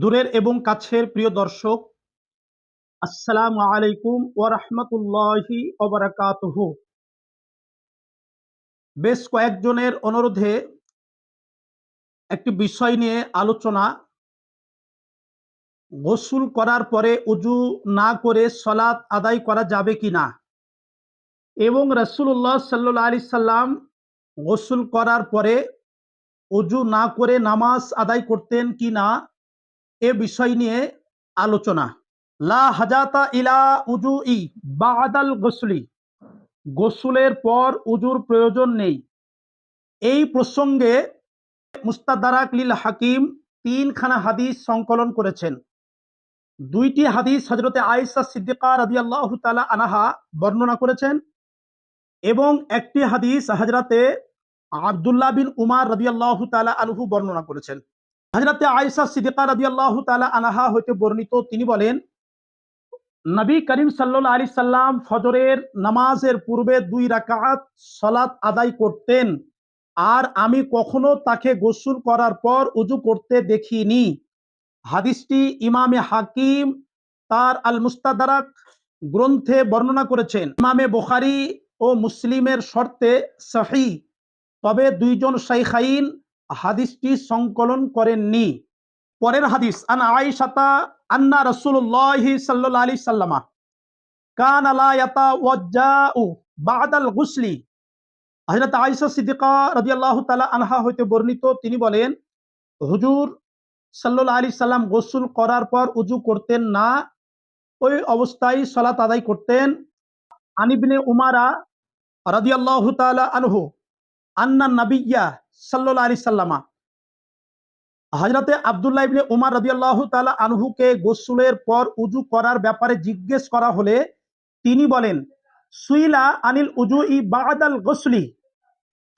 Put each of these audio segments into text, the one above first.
দূরের এবং কাছের প্রিয় দর্শক, আসসালামু আলাইকুম ওয়া রাহমাতুল্লাহি ওয়া বেশ কয়েকজনের অনুরোধে একটি বিষয় নিয়ে আলোচনা গোসল করার পরে উজু না করে সলাৎ আদায় করা যাবে কি না? এবং রসুল্লাহ সাল্লাহ আলি সাল্লাম গোসল করার পরে উজু না করে নামাজ আদায় করতেন কি না? এ বিষয় নিয়ে আলোচনা। লা হাজাতা ইলা উজু ই বাদাল গোসলি। গোসলের পর উজুর প্রয়োজন নেই। এই প্রসঙ্গে মুস্তাদারাক লিল হাকিম তিনখানা হাদিস সংকলন করেছেন। দুইটি হাদিস হজরতে আয়েশা সিদ্দিকা রাদিয়াল্লাহু তাআলা আনাহা বর্ণনা করেছেন এবং একটি হাদিস হজরতে আবদুল্লাহ বিন উমার রাদিয়াল্লাহু তাআলা আনহু বর্ণনা করেছেন। হজরতে আয়েশা সিদ্দিকা রাদিয়াল্লাহু তাআলা আনাহা হইতে বর্ণিত, তিনি বলেন, নবী করিম সাল্লাল্লাহু আলাইহি সাল্লাম ফজরের নামাজের পূর্বে দুই রাকাত সালাত আদায় করতেন। আর আমি কখনো তাকে গোসল করার পর উজু করতে দেখিনি। হাদিসটি ইমামে হাকিম তার আল মুস্তাদারাক গ্রন্থে বর্ণনা করেছেন। ইমামে বুখারী ও মুসলিমের শর্তে সহি তবে দুইজন শাইখাইন হাদিসটি সংকলন করেননি। পরের হাদিস, আন আয়েশাতা আন্না রাসূলুল্লাহ সাল্লাল্লাহু আলাইহি সাল্লামা, কান লা ইয়াতাওয়াজ্জাউ বাদাল গুসলি। হযরত আয়েশা সিদ্দিকা রাদিয়াল্লাহু তাআলা আনহা হইতে বর্ণিত, তিনি বলেন, হুজুর সাল্লাল্লাহু আলাইহি সাল্লাম গোসল করার পর উজু করতেন না, ওই অবস্থায় সালাত আদায় করতেন। আনিবনে উমারা রাদিয়াল্লাহু তাআলা আনহু, আন্না নাবিয়্যা সাল্লাল্লাহু আলাইহি সাল্লামা। হজরতে আবদুল্লাহ ইবনে উমার রাদিয়াল্লাহু তাআলা আনহুকে গোসলের পর উজু করার ব্যাপারে জিজ্ঞেস করা হলে তিনি বলেন, সুইলা আনিল উজু ই বাদাল গোসলি।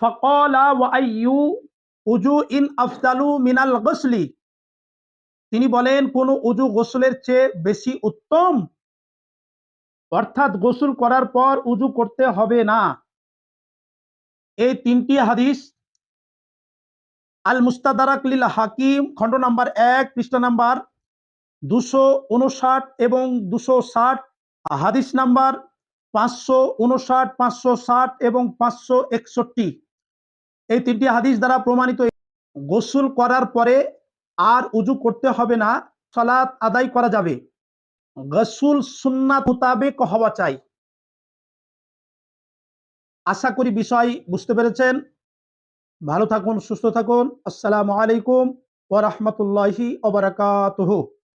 ফকলা উজু ইন আফদালু মিনাল গোসলি। তিনি বলেন, কোন উজু গোসলের চেয়ে বেশি উত্তম। অর্থাৎ গোসল করার পর উজু করতে হবে না। এই তিনটি হাদিস আল মুস্তাদারাক লিল হাকিম, খণ্ড নাম্বার এক, পৃষ্ঠা নাম্বার দুশো উনষাট এবং দুশো ষাট, হাদিস নাম্বার পাঁচশো উনষাট, পাঁচশো ষাট এবং পাঁচশো একষট্টি। এই তিনটি হাদিস দ্বারা প্রমাণিত গোসল করার পরে আর উজু করতে হবে না, সালাত আদায় করা যাবে। গসুল সুন্নাত মোতাবেক হওয়া চাই। আশা করি বিষয় বুঝতে পেরেছেন। ভালো থাকুন সুস্থ থাকুন। আসসালামু আলাইকুম ওরহমতুল্লাহি রাহমাতুল্লাহি ওয়া বারাকাতুহু।